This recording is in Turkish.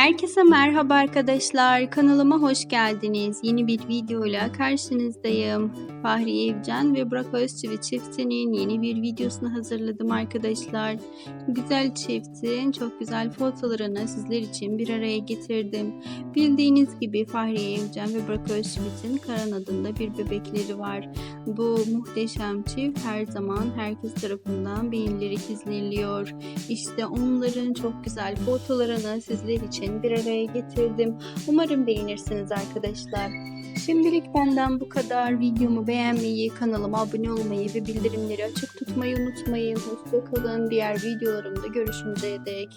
Herkese merhaba arkadaşlar. Kanalıma hoş geldiniz. Yeni bir videoyla karşınızdayım. Fahriye Evcen ve Burak Özçivit çiftinin yeni bir videosunu hazırladım arkadaşlar. Güzel çiftin çok güzel fotolarını sizler için bir araya getirdim. Bildiğiniz gibi Fahriye Evcen ve Burak Özçivit'in Karan adında bir bebekleri var. Bu muhteşem çift her zaman herkes tarafından beğenilerek izleniliyor. İşte onların çok güzel fotolarını sizler için bir araya getirdim. Umarım beğenirsiniz arkadaşlar. Şimdilik benden bu kadar. Videomu beğenmeyi, kanalıma abone olmayı ve bildirimleri açık tutmayı unutmayın. Hoşçakalın. Diğer videolarımda görüşünceye dek.